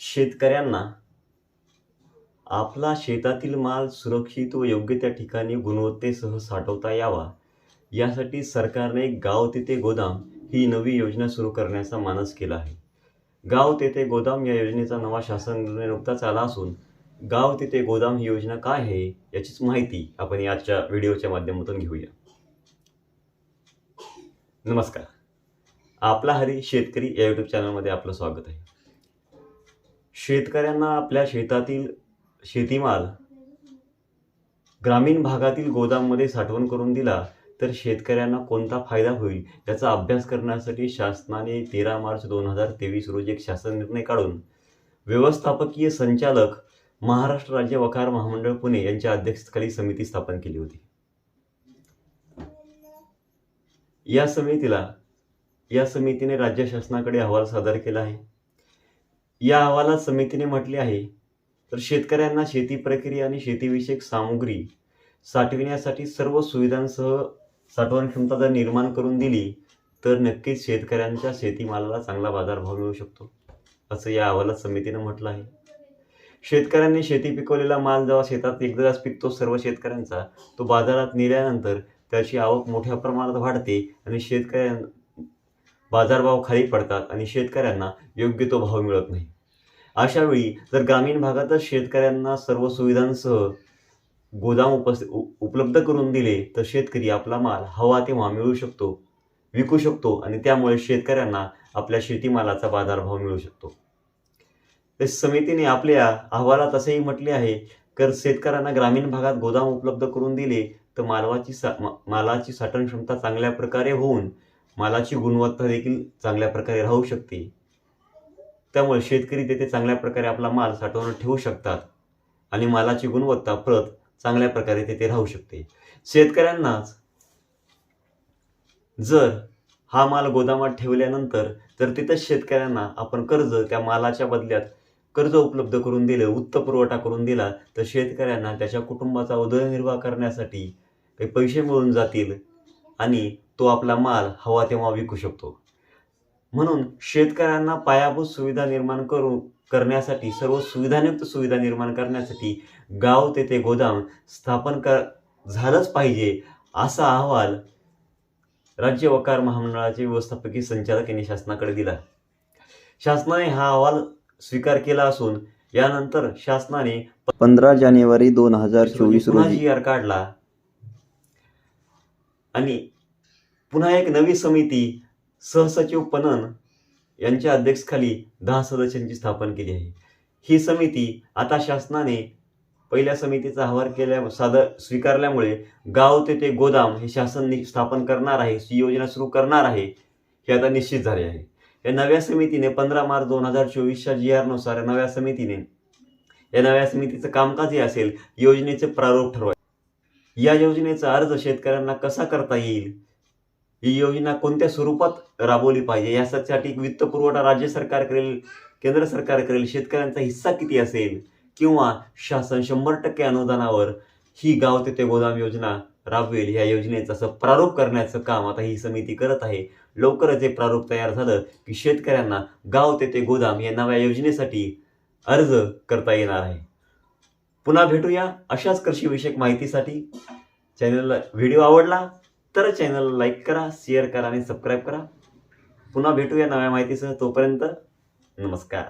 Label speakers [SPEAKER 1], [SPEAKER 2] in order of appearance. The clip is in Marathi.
[SPEAKER 1] शेतकऱ्यांना आपला शेतातील माल सुरक्षित व योग्य त्या ठिकाणी गुणवत्तेसह साठवता यावा. यासाठी सरकारने गाव तेथे गोदाम ही नवी योजना सुरू करण्याचा मानस केला आहे. गाव तेथे गोदाम या योजनेचा नवा शासन निर्णय नुकताच आला असून गाव तिथे गोदाम ही योजना काय आहे याचीच माहिती आपण याच्या व्हिडिओच्या माध्यमातून घेऊया. नमस्कार. आपला हरी शेतकरी या यूट्यूब चॅनलमध्ये आपलं स्वागत आहे. शेतकऱ्यांना आपल्या शेतातील शेतीमाल ग्रामीण भागातील गोदाममध्ये साठवण करून दिला तर शेतकऱ्यांना कोणता फायदा होईल याचा अभ्यास करण्यासाठी शासनाने तेरा मार्च दोन हजार तेवीस रोजी एक शासन निर्णय काढून व्यवस्थापकीय संचालक महाराष्ट्र राज्य वकार महामंडळ पुणे यांच्या अध्यक्षतेखाली समिती स्थापन केली होती. या समितीला या समितीने राज्य शासनाकडे अहवाल सादर केला आहे. या अहवालात समितीने म्हटले आहे तर शेतकऱ्यांना शेती प्रक्रिया आणि शेतीविषयक सामुग्री साठविण्यासाठी सर्व सुविधांसह साठवण क्षमता जर निर्माण करून दिली तर नक्कीच शेतकऱ्यांच्या शेतीमालाला चांगला बाजारभाव मिळू शकतो असं या अहवालात समितीनं म्हटलं आहे. शेतकऱ्यांनी शेती पिकवलेला माल जेव्हा शेतात एकदाच पिकतो सर्व शेतकऱ्यांचा तो बाजारात नेल्यानंतर त्याची आवक मोठ्या प्रमाणात वाढते आणि शेतकऱ्यां बाजारभाव खाली पडतात आणि शेतकऱ्यांना योग्य तो भाव मिळत नाही. अशावेळी जर ग्रामीण भागातच शेतकऱ्यांना सर्व सुविधांसह गोदाम उपस उपलब्ध करून दिले तर शेतकरी आपला माल हवा तेव्हा मिळू शकतो विकू शकतो आणि त्यामुळे शेतकऱ्यांना आपल्या शेतीमालाचा बाजारभाव मिळू शकतो. तर समितीने आपल्या अहवालात असेही म्हटले आहे तर शेतकऱ्यांना ग्रामीण भागात गोदाम उपलब्ध करून दिले तर मालवाची सा मा- मालाची साठवण क्षमता चांगल्या प्रकारे होऊन मालाची गुणवत्ता देखील चांगल्या प्रकारे राहू शकते. त्यामुळे शेतकरी तेथे चांगल्या प्रकारे आपला माल साठवून ठेवू शकतात. आणि मालाची गुणवत्ता प्रत चांगल्या प्रकारे तेथे राहू शकते. शेतकऱ्यांनाच जर हा माल गोदामात ठेवल्यानंतर तर तिथंच शेतकऱ्यांना आपण कर्ज त्या मालाच्या बदल्यात कर्ज उपलब्ध करून दिलं उत्त पुरवठा करून दिला तर शेतकऱ्यांना त्याच्या कुटुंबाचा उदरनिर्वाह करण्यासाठी काही पैसे मिळून जातील आणि तो आपला माल हवा तेव्हा विकू शकतो. म्हणून शेतकऱ्यांना पायाभूत सुविधा निर्माण करू करण्यासाठी सर्व सुविधायुक्त सुविधा निर्माण करण्यासाठी गाव तेथे गोदाम स्थापन कर झालंच पाहिजे असा अहवाल राज्य वकार महामंडळाचे व्यवस्थापकीय संचालक यांनी शासनाकडे दिला. शासनाने हा अहवाल स्वीकार केला असून यानंतर शासनाने
[SPEAKER 2] पंधरा जानेवारी दोन हजार चोवीस रोजी
[SPEAKER 1] जी आर काढला. आणि पुन्हा एक नवी समिती सहसचिव पणन यांच्या अध्यक्षखाली दहा सदस्यांची स्थापन केली आहे. ही समिती आता शासनाने पहिल्या समितीचा आवार केल्या सादर स्वीकारल्यामुळे गाव तेथे गोदाम हे शासन स्थापन करणार आहे ही योजना सुरू करणार आहे हे आता निश्चित झाले आहे. या नव्या समितीने पंधरा मार्च दोन हजार चोवीसच्या जी आरनुसार या नव्या समितीने या नव्या समितीचं कामकाज हे असेल योजनेचे प्रारूप ठरवाय या योजनेचा अर्ज शेतकऱ्यांना कसा करता येईल? ही योजना कोणत्या स्वरूपात राबवली पाहिजे? यासाठी वित्त पुरवठा राज्य सरकार करेल केंद्र सरकार करेल शेतकऱ्यांचा हिस्सा किती असेल? किंवा शासन शंभर टक्के अनुदानावर ही गाव तेथे गोदाम योजना राबवेल. या योजनेचं असं प्रारूप करण्याचं काम आता ही समिती करत आहे. लवकरच हे प्रारूप तयार झालं की शेतकऱ्यांना गाव तेथे गोदाम या नव्या योजनेसाठी अर्ज करता येणार आहे. पुन्हा भेटूया अशाच कृषीविषयक माहितीसाठी. चॅनलला व्हिडिओ आवडला तर चॅनलला लाईक करा शेअर करा आणि सबस्क्राईब करा. पुन्हा भेटूया नव्या माहितीसह. तोपर्यंत नमस्कार.